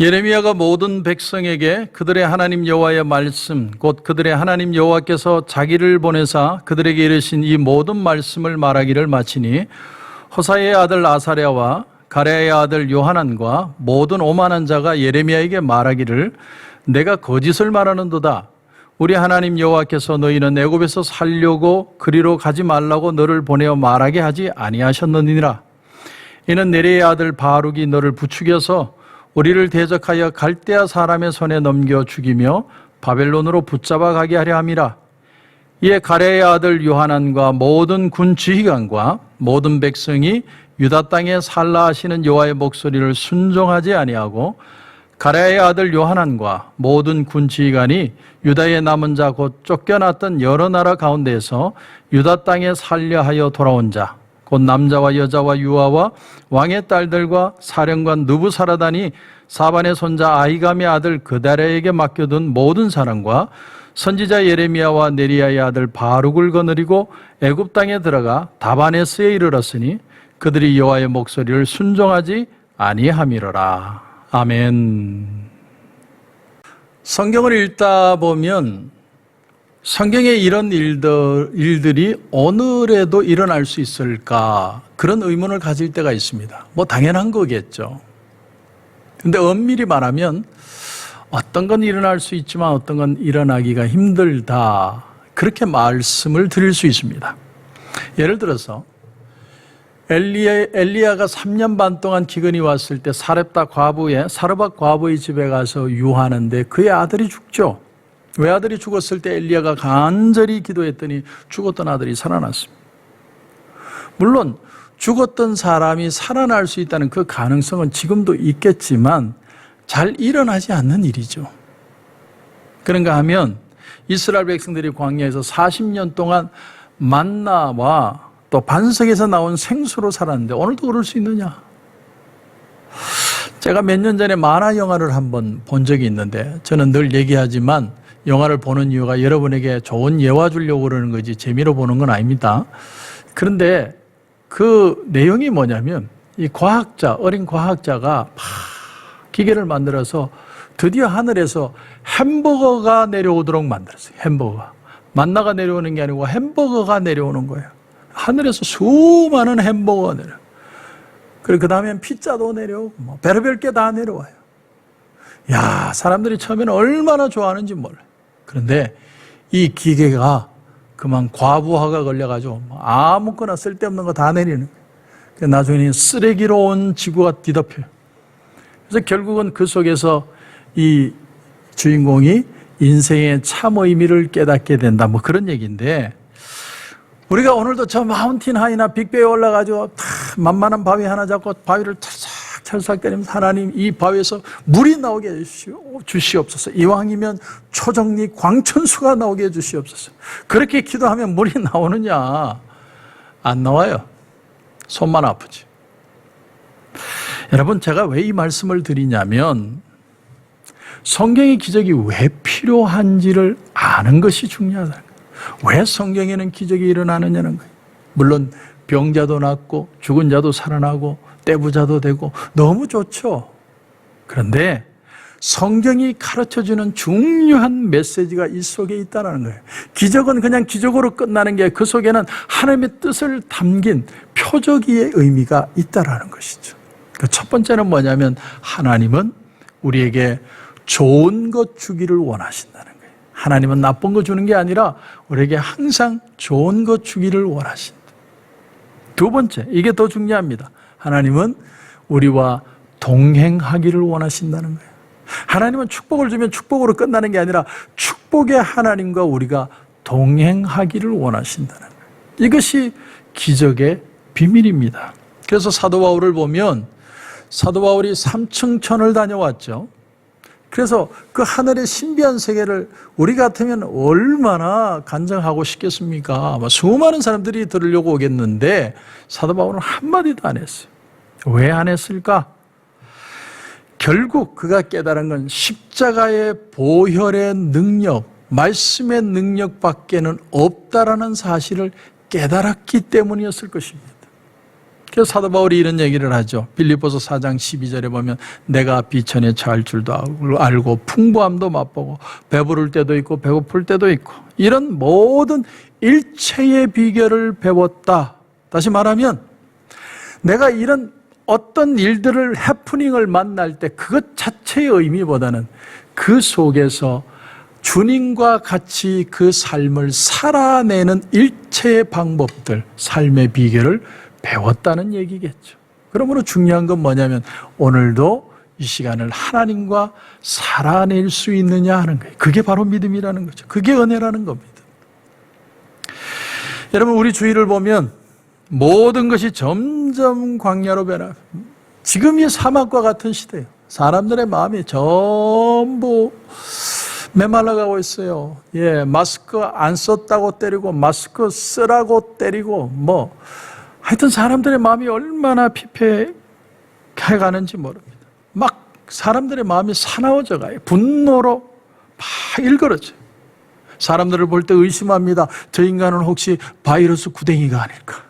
예레미야가 모든 백성에게 그들의 하나님 여호와의 말씀 곧 그들의 하나님 여호와께서 자기를 보내사 그들에게 이르신 이 모든 말씀을 말하기를 마치니 호사의 아들 아사랴와 가랴의 아들 요하난과 모든 오만한 자가 예레미야에게 말하기를 내가 거짓을 말하는도다. 우리 하나님 여호와께서 너희는 애굽에서 살려고 그리로 가지 말라고 너를 보내어 말하게 하지 아니하셨느니라. 이는 네레의 아들 바룩이 너를 부추겨서 우리를 대적하여 갈대아 사람의 손에 넘겨 죽이며 바벨론으로 붙잡아 가게 하려 함이라. 이에 가레의 아들 요하난과 모든 군 지휘관과 모든 백성이 유다 땅에 살라 하시는 여호와의 목소리를 순종하지 아니하고 가레의 아들 요하난과 모든 군 지휘관이 유다의 남은 자 곧 쫓겨났던 여러 나라 가운데에서 유다 땅에 살려 하여 돌아온 자 곧 남자와 여자와 유아와 왕의 딸들과 사령관 누부사라단이 사반의 손자 아이감의 아들 그다레에게 맡겨둔 모든 사람과 선지자 예레미야와 네리야의 아들 바룩을 거느리고 애굽 땅에 들어가 다바네스에 이르렀으니 그들이 여호와의 목소리를 순종하지 아니함이로라. 아멘. 성경을 읽다 보면 성경에 이런 일들, 일들이 오늘에도 일어날 수 있을까? 그런 의문을 가질 때가 있습니다. 뭐 당연한 거겠죠. 근데 엄밀히 말하면 어떤 건 일어날 수 있지만 어떤 건 일어나기가 힘들다. 그렇게 말씀을 드릴 수 있습니다. 예를 들어서 엘리야, 엘리야가 3년 반 동안 기근이 왔을 때 사렙다 과부의 사르밧 과부의 집에 가서 유하는데 그의 아들이 죽죠. 외아들이 죽었을 때 엘리야가 간절히 기도했더니 죽었던 아들이 살아났습니다. 물론 죽었던 사람이 살아날 수 있다는 그 가능성은 지금도 있겠지만 잘 일어나지 않는 일이죠. 그런가 하면 이스라엘 백성들이 광야에서 40년 동안 만나와 또 반석에서 나온 생수로 살았는데 오늘도 그럴 수 있느냐? 제가 몇 년 전에 만화 영화를 한번 본 적이 있는데 저는 늘 얘기하지만 영화를 보는 이유가 여러분에게 좋은 예화 주려고 그러는 거지 재미로 보는 건 아닙니다. 그런데 그 내용이 뭐냐면 이 과학자, 어린 과학자가 막 기계를 만들어서 드디어 하늘에서 햄버거가 내려오도록 만들었어요. 햄버거. 만나가 내려오는 게 아니고 햄버거가 내려오는 거예요. 하늘에서 수많은 햄버거가 내려. 그리고 그 다음엔 피자도 내려오고, 뭐, 별의별 게 다 내려와요. 야, 사람들이 처음에는 얼마나 좋아하는지 몰라요. 그런데 이 기계가 그만 과부하가 걸려가지고 뭐 아무거나 쓸데없는 거 다 내리는 거예요. 나중에는 쓰레기로 온 지구가 뒤덮여요. 그래서 결국은 그 속에서 이 주인공이 인생의 참 의미를 깨닫게 된다. 뭐 그런 얘기인데 우리가 오늘도 저 마운틴 하이나 빅베에 올라가지고 다 만만한 바위 하나 잡고 바위를 찰싹거리면서 하나님 이 바위에서 물이 나오게 해주시오, 주시옵소서. 이왕이면 초정리 광천수가 나오게 해주시옵소서. 그렇게 기도하면 물이 나오느냐? 안 나와요. 손만 아프지. 여러분, 제가 왜 이 말씀을 드리냐면, 성경의 기적이 왜 필요한지를 아는 것이 중요하다. 왜 성경에는 기적이 일어나느냐는 거예요. 물론 병자도 낫고 죽은 자도 살아나고 떼부자도 되고 너무 좋죠. 그런데 성경이 가르쳐 주는 중요한 메시지가 이 속에 있다는 거예요. 기적은 그냥 기적으로 끝나는 게 그 속에는 하나님의 뜻을 담긴 표적의 의미가 있다라는 것이죠. 그 첫 번째는 뭐냐면 하나님은 우리에게 좋은 것 주기를 원하신다는 거예요. 하나님은 나쁜 거 주는 게 아니라 우리에게 항상 좋은 것 주기를 원하신다. 두 번째, 이게 더 중요합니다. 하나님은 우리와 동행하기를 원하신다는 거예요. 하나님은 축복을 주면 축복으로 끝나는 게 아니라 축복의 하나님과 우리가 동행하기를 원하신다는 거예요. 이것이 기적의 비밀입니다. 그래서 사도 바울을 보면 사도 바울이 삼층천을 다녀왔죠. 그래서 그 하늘의 신비한 세계를 우리 같으면 얼마나 간증하고 싶겠습니까? 수많은 사람들이 들으려고 오겠는데 사도 바울은 한마디도 안 했어요. 왜 안 했을까? 결국 그가 깨달은 건 십자가의 보혈의 능력, 말씀의 능력밖에는 없다라는 사실을 깨달았기 때문이었을 것입니다. 그래서 사도 바울이 이런 얘기를 하죠. 빌립보서 4장 12절에 보면 내가 비천에 처할 줄도 알고 풍부함도 맛보고 배부를 때도 있고 배고플 때도 있고 이런 모든 일체의 비결을 배웠다. 다시 말하면 내가 이런 어떤 일들을 해프닝을 만날 때 그것 자체의 의미보다는 그 속에서 주님과 같이 그 삶을 살아내는 일체의 방법들, 삶의 비결을 배웠다는 얘기겠죠. 그러므로 중요한 건 뭐냐면 오늘도 이 시간을 하나님과 살아낼 수 있느냐 하는 거예요. 그게 바로 믿음이라는 거죠. 그게 은혜라는 겁니다. 여러분, 우리 주위를 보면 모든 것이 점점 광야로 변화. 지금이 사막과 같은 시대예요. 사람들의 마음이 전부 메말라가고 있어요. 예, 마스크 안 썼다고 때리고 마스크 쓰라고 때리고 뭐 하여튼 사람들의 마음이 얼마나 피폐해 가는지 모릅니다. 막 사람들의 마음이 사나워져 가요. 분노로 막 일그러져요. 사람들을 볼 때 의심합니다. 저 인간은 혹시 바이러스 구덩이가 아닐까?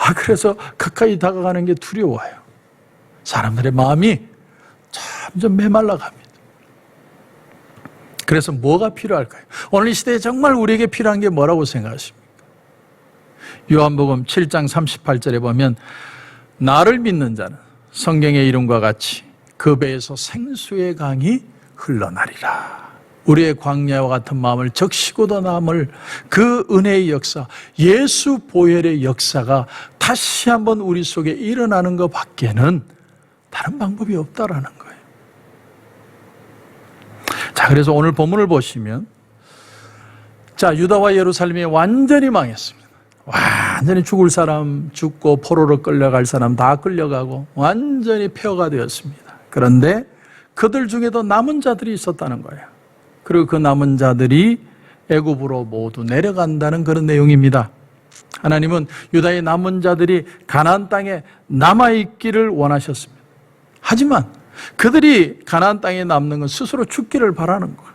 아, 그래서 가까이 다가가는 게 두려워요. 사람들의 마음이 점점 메말라 갑니다. 그래서 뭐가 필요할까요? 오늘 이 시대에 정말 우리에게 필요한 게 뭐라고 생각하십니까? 요한복음 7장 38절에 보면 나를 믿는 자는 성경의 이름과 같이 그 배에서 생수의 강이 흘러나리라. 우리의 광야와 같은 마음을 적시고도 남을 그 은혜의 역사, 예수 보혈의 역사가 다시 한번 우리 속에 일어나는 것 밖에는 다른 방법이 없다라는 거예요. 자, 그래서 오늘 본문을 보시면 자, 유다와 예루살렘이 완전히 망했습니다. 완전히 죽을 사람 죽고 포로로 끌려갈 사람 다 끌려가고 완전히 폐허가 되었습니다. 그런데 그들 중에도 남은 자들이 있었다는 거예요. 그리고 그 남은 자들이 애굽으로 모두 내려간다는 그런 내용입니다. 하나님은 유다의 남은 자들이 가나안 땅에 남아 있기를 원하셨습니다. 하지만 그들이 가나안 땅에 남는 건 스스로 죽기를 바라는 거예요.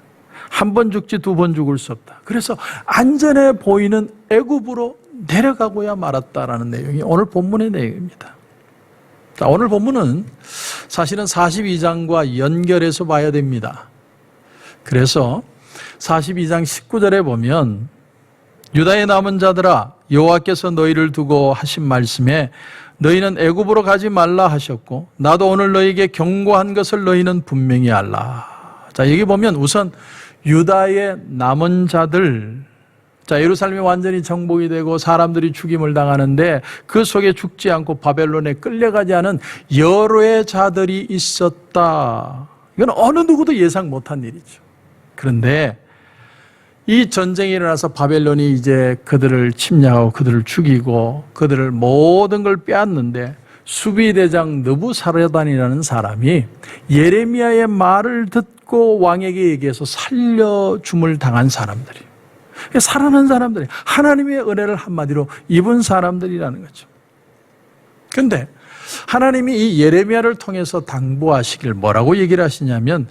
한 번 죽지 두 번 죽을 수 없다. 그래서 안전해 보이는 애굽으로 내려가고야 말았다라는 내용이 오늘 본문의 내용입니다. 자, 오늘 본문은 사실은 42장과 연결해서 봐야 됩니다. 그래서 42장 19절에 보면 유다의 남은 자들아 여호와께서 너희를 두고 하신 말씀에 너희는 애굽으로 가지 말라 하셨고 나도 오늘 너희에게 경고한 것을 너희는 분명히 알라. 자, 여기 보면 우선 유다의 남은 자들 자, 예루살렘이 완전히 정복이 되고 사람들이 죽임을 당하는데 그 속에 죽지 않고 바벨론에 끌려가지 않은 여러의 자들이 있었다. 이건 어느 누구도 예상 못한 일이죠. 그런데 이 전쟁이 일어나서 바벨론이 이제 그들을 침략하고 그들을 죽이고 그들을 모든 걸 빼앗는데 수비대장 느부사르단이라는 사람이 예레미야의 말을 듣고 왕에게 얘기해서 살려줌을 당한 사람들이에요. 살아난 사람들이 하나님의 은혜를 한마디로 입은 사람들이라는 거죠. 근데 하나님이 이 예레미야를 통해서 당부하시길 뭐라고 얘기를 하시냐면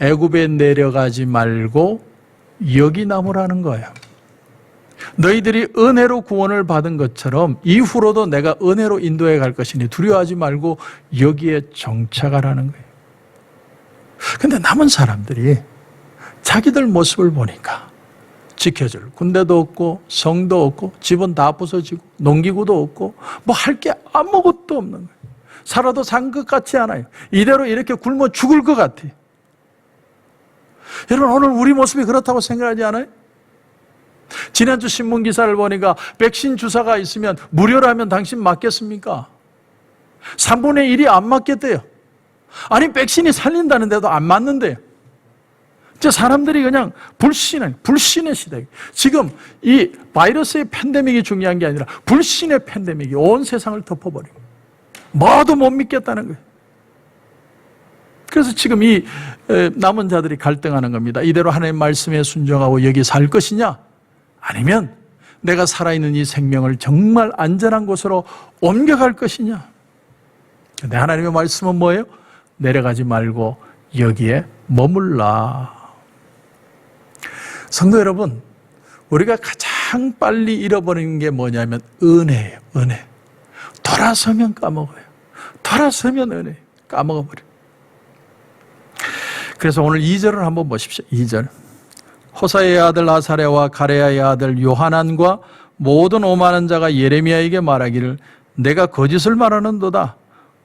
애굽에 내려가지 말고 여기 남으라는 거예요. 너희들이 은혜로 구원을 받은 것처럼 이후로도 내가 은혜로 인도해 갈 것이니 두려워하지 말고 여기에 정착하라는 거예요. 근데 남은 사람들이 자기들 모습을 보니까 지켜줄 군대도 없고 성도 없고 집은 다 부서지고 농기구도 없고 뭐 할 게 아무것도 없는 거예요. 살아도 산 것 같지 않아요. 이대로 이렇게 굶어 죽을 것 같아요. 여러분 오늘 우리 모습이 그렇다고 생각하지 않아요? 지난주 신문 기사를 보니까 백신 주사가 있으면 무료로 하면 당신 맞겠습니까? 3분의 1이 안 맞겠대요. 아니 백신이 살린다는데도 안 맞는데요. 저 사람들이 그냥 불신의 불신의 시대. 지금 이 바이러스의 팬데믹이 중요한 게 아니라 불신의 팬데믹이 온 세상을 덮어버리고 뭐도 못 믿겠다는 거예요. 그래서 지금 이 남은 자들이 갈등하는 겁니다. 이대로 하나님 말씀에 순종하고 여기 살 것이냐? 아니면 내가 살아있는 이 생명을 정말 안전한 곳으로 옮겨갈 것이냐? 근데 하나님의 말씀은 뭐예요? 내려가지 말고 여기에 머물라. 성도 여러분, 우리가 가장 빨리 잃어버리는 게 뭐냐면 은혜예요, 은혜. 돌아서면 까먹어요. 돌아서면 은혜 까먹어버려. 그래서 오늘 2절을 한번 보십시오. 2절. 호사의 아들 아사랴와 가레야의 아들 요하난과 모든 오만한 자가 예레미야에게 말하기를 내가 거짓을 말하는도다.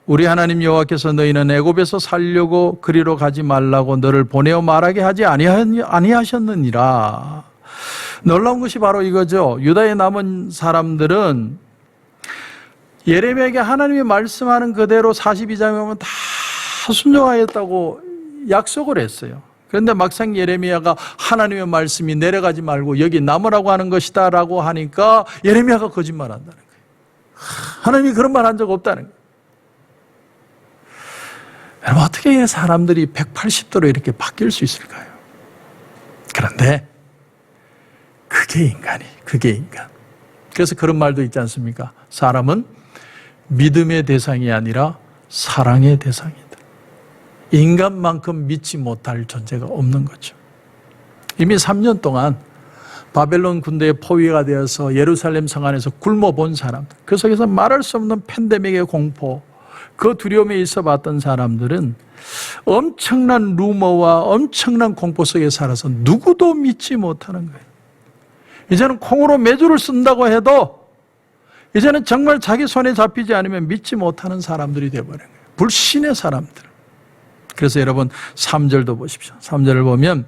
우리 하나님 여호와께서 너희는 애굽에서 살려고 그리로 가지 말라고 너를 보내어 말하게 하지 아니하- 아니하셨느니라. 놀라운 것이 바로 이거죠. 유다에 남은 사람들은 예레미야에게 하나님이 말씀하는 그대로 42장에 보면 다 순종하였다고 약속을 했어요. 그런데 막상 예레미야가 하나님의 말씀이 내려가지 말고 여기 남으라고 하는 것이다 라고 하니까 예레미야가 거짓말 한다는 거예요. 하나님이 그런 말 한 적 없다는 거예요. 여러분 어떻게 사람들이 180도로 이렇게 바뀔 수 있을까요? 그런데 그게 인간이, 그게 인간. 그래서 그런 말도 있지 않습니까? 사람은 믿음의 대상이 아니라 사랑의 대상이다. 인간만큼 믿지 못할 존재가 없는 거죠. 이미 3년 동안 바벨론 군대의 포위가 되어서 예루살렘 성 안에서 굶어 본 사람들, 그 속에서 말할 수 없는 팬데믹의 공포, 그 두려움에 있어 봤던 사람들은 엄청난 루머와 엄청난 공포 속에 살아서 누구도 믿지 못하는 거예요. 이제는 콩으로 매주를 쓴다고 해도 이제는 정말 자기 손에 잡히지 않으면 믿지 못하는 사람들이 되어버린 거예요. 불신의 사람들. 그래서 여러분 3절도 보십시오. 3절을 보면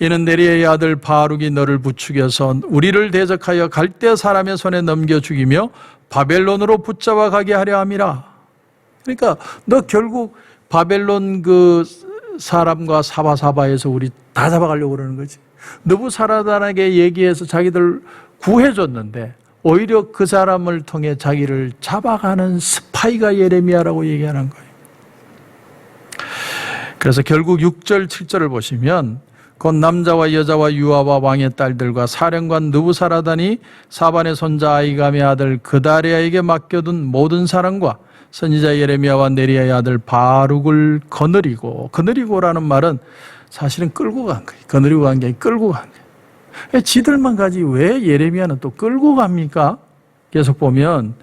이는 네리의 아들 바룩이 너를 부추겨서 우리를 대적하여 갈대 사람의 손에 넘겨 죽이며 바벨론으로 붙잡아 가게 하려 함이라. 그러니까 너 결국 바벨론 그 사람과 사바사바에서 우리 다 잡아가려고 그러는 거지. 느부사라단에게 얘기해서 자기들 구해줬는데 오히려 그 사람을 통해 자기를 잡아가는 스파이가 예레미야라고 얘기하는 거예요. 그래서 결국 6절, 7절을 보시면 곧 남자와 여자와 유아와 왕의 딸들과 사령관 느부사라단이 사반의 손자 아이감의 아들 그다리아에게 맡겨둔 모든 사람과 선지자 예레미야와 네리야의 아들 바룩을 거느리고 거느리고라는 말은 사실은 끌고 간 거예요. 거느리고 간 게 끌고 간 거예요. 지들만 가지 왜 예레미야는 또 끌고 갑니까? 계속 보면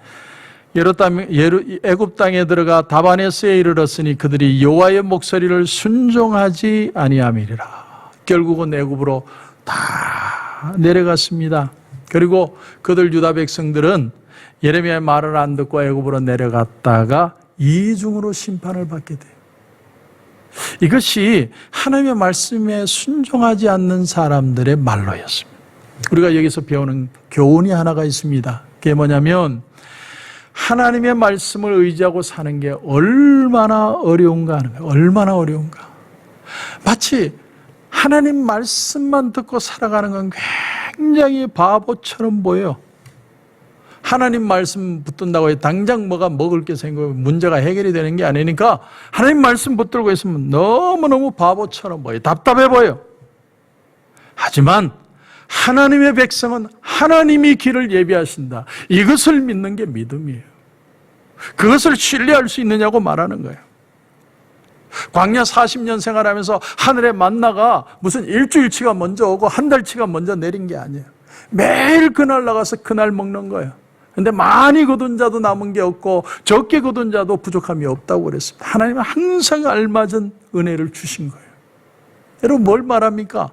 애굽 땅에 들어가 다바네스에 이르렀으니 그들이 여호와의 목소리를 순종하지 아니함이리라. 결국은 애굽으로 다 내려갔습니다. 그리고 그들 유다 백성들은 예레미야의 말을 안 듣고 애굽으로 내려갔다가 이중으로 심판을 받게 돼요. 이것이 하나님의 말씀에 순종하지 않는 사람들의 말로였습니다. 우리가 여기서 배우는 교훈이 하나가 있습니다. 그게 뭐냐면 하나님의 말씀을 의지하고 사는 게 얼마나 어려운가 하는 거예요. 얼마나 어려운가. 마치 하나님 말씀만 듣고 살아가는 건 굉장히 바보처럼 보여요. 하나님 말씀 붙든다고 해 당장 뭐가 먹을 게 생기고 문제가 해결이 되는 게 아니니까 하나님 말씀 붙들고 있으면 너무너무 바보처럼 보여요. 답답해 보여요. 하지만 하나님의 백성은 하나님이 길을 예비하신다. 이것을 믿는 게 믿음이에요. 그것을 신뢰할 수 있느냐고 말하는 거예요. 광야 40년 생활하면서 하늘의 만나가 무슨 일주일치가 먼저 오고 한 달치가 먼저 내린 게 아니에요. 매일 그날 나가서 그날 먹는 거예요. 근데 많이 거둔 자도 남은 게 없고 적게 거둔 자도 부족함이 없다고 그랬습니다. 하나님은 항상 알맞은 은혜를 주신 거예요. 여러분 뭘 말합니까?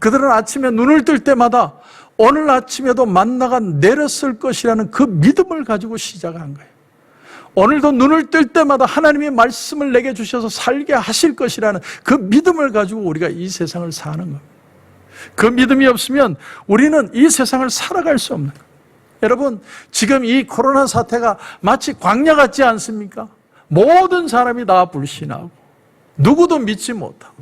그들은 아침에 눈을 뜰 때마다 오늘 아침에도 만나가 내렸을 것이라는 그 믿음을 가지고 시작한 거예요. 오늘도 눈을 뜰 때마다 하나님의 말씀을 내게 주셔서 살게 하실 것이라는 그 믿음을 가지고 우리가 이 세상을 사는 겁니다. 그 믿음이 없으면 우리는 이 세상을 살아갈 수 없는 거예요. 여러분, 지금 이 코로나 사태가 마치 광야 같지 않습니까? 모든 사람이 다 불신하고 누구도 믿지 못하고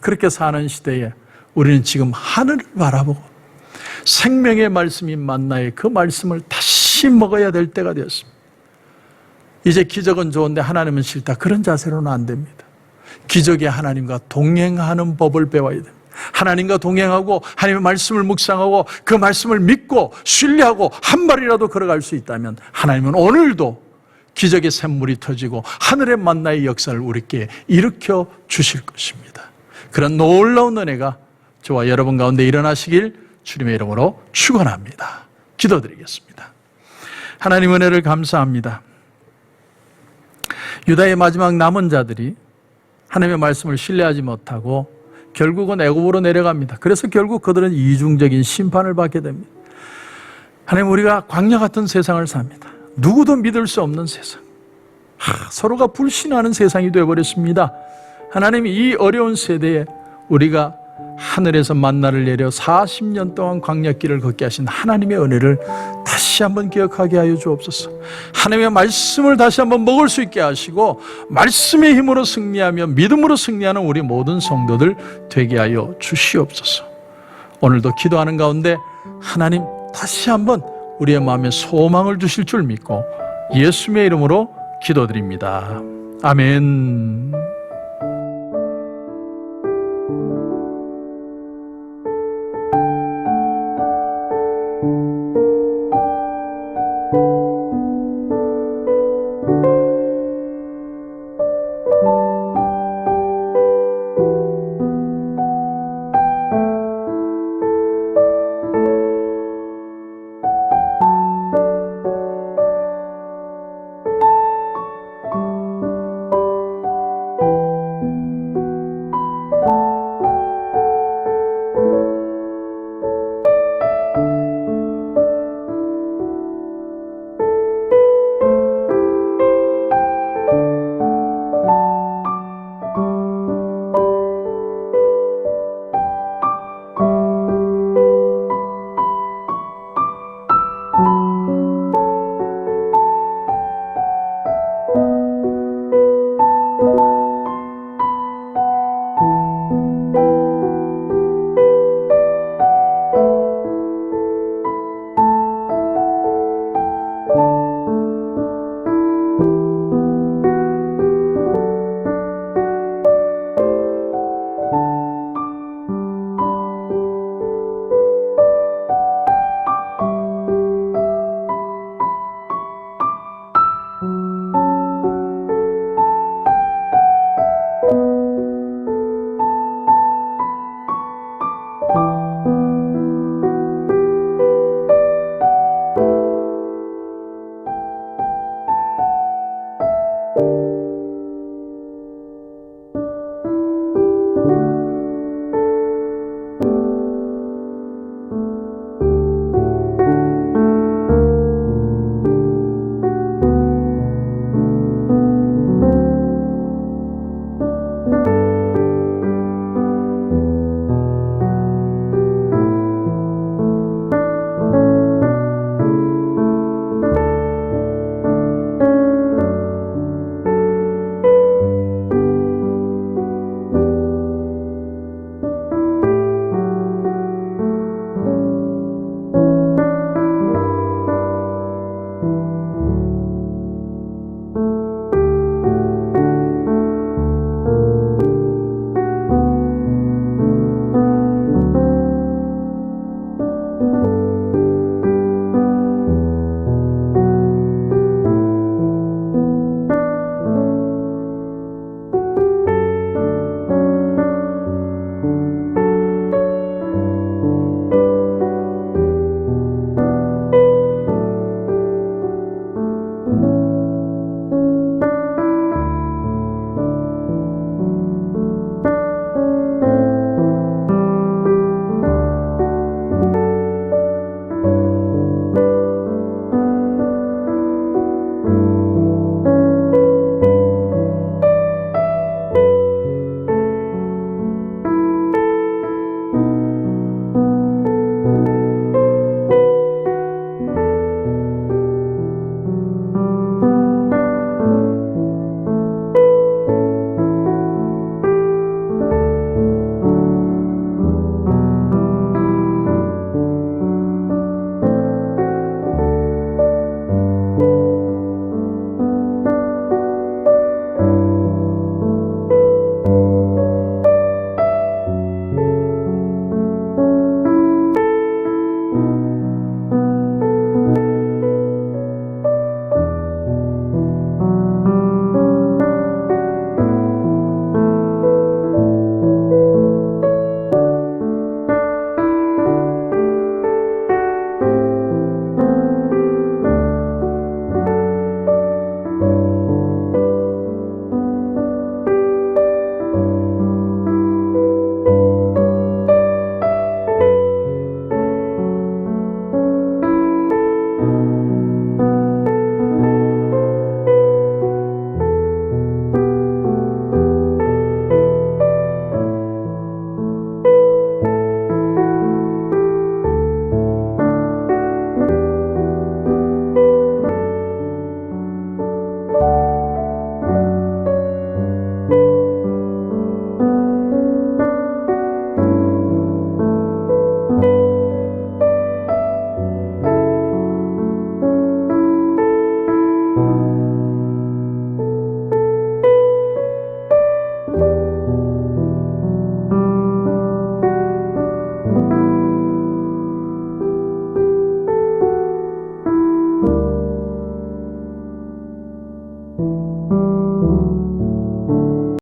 그렇게 사는 시대에 우리는 지금 하늘을 바라보고 생명의 말씀이 만나의 그 말씀을 다시 먹어야 될 때가 되었습니다. 이제 기적은 좋은데 하나님은 싫다. 그런 자세로는 안 됩니다. 기적이 하나님과 동행하는 법을 배워야 됩니다. 하나님과 동행하고 하나님의 말씀을 묵상하고 그 말씀을 믿고 신뢰하고 한 발이라도 걸어갈 수 있다면 하나님은 오늘도 기적의 샘물이 터지고 하늘의 만나의 역사를 우리께 일으켜 주실 것입니다. 그런 놀라운 은혜가 저와 여러분 가운데 일어나시길 주님의 이름으로 축원합니다. 기도드리겠습니다. 하나님 은혜를 감사합니다. 유다의 마지막 남은 자들이 하나님의 말씀을 신뢰하지 못하고 결국은 애굽으로 내려갑니다. 그래서 결국 그들은 이중적인 심판을 받게 됩니다. 하나님 우리가 광야 같은 세상을 삽니다. 누구도 믿을 수 없는 세상. 하, 서로가 불신하는 세상이 되어버렸습니다. 하나님 이 어려운 세대에 우리가 하늘에서 만나를 내려 40년 동안 광야길을 걷게 하신 하나님의 은혜를 다시 한번 기억하게 하여 주옵소서. 하나님의 말씀을 다시 한번 먹을 수 있게 하시고 말씀의 힘으로 승리하며 믿음으로 승리하는 우리 모든 성도들 되게 하여 주시옵소서. 오늘도 기도하는 가운데 하나님 다시 한번 우리의 마음에 소망을 주실 줄 믿고 예수님의 이름으로 기도드립니다. 아멘.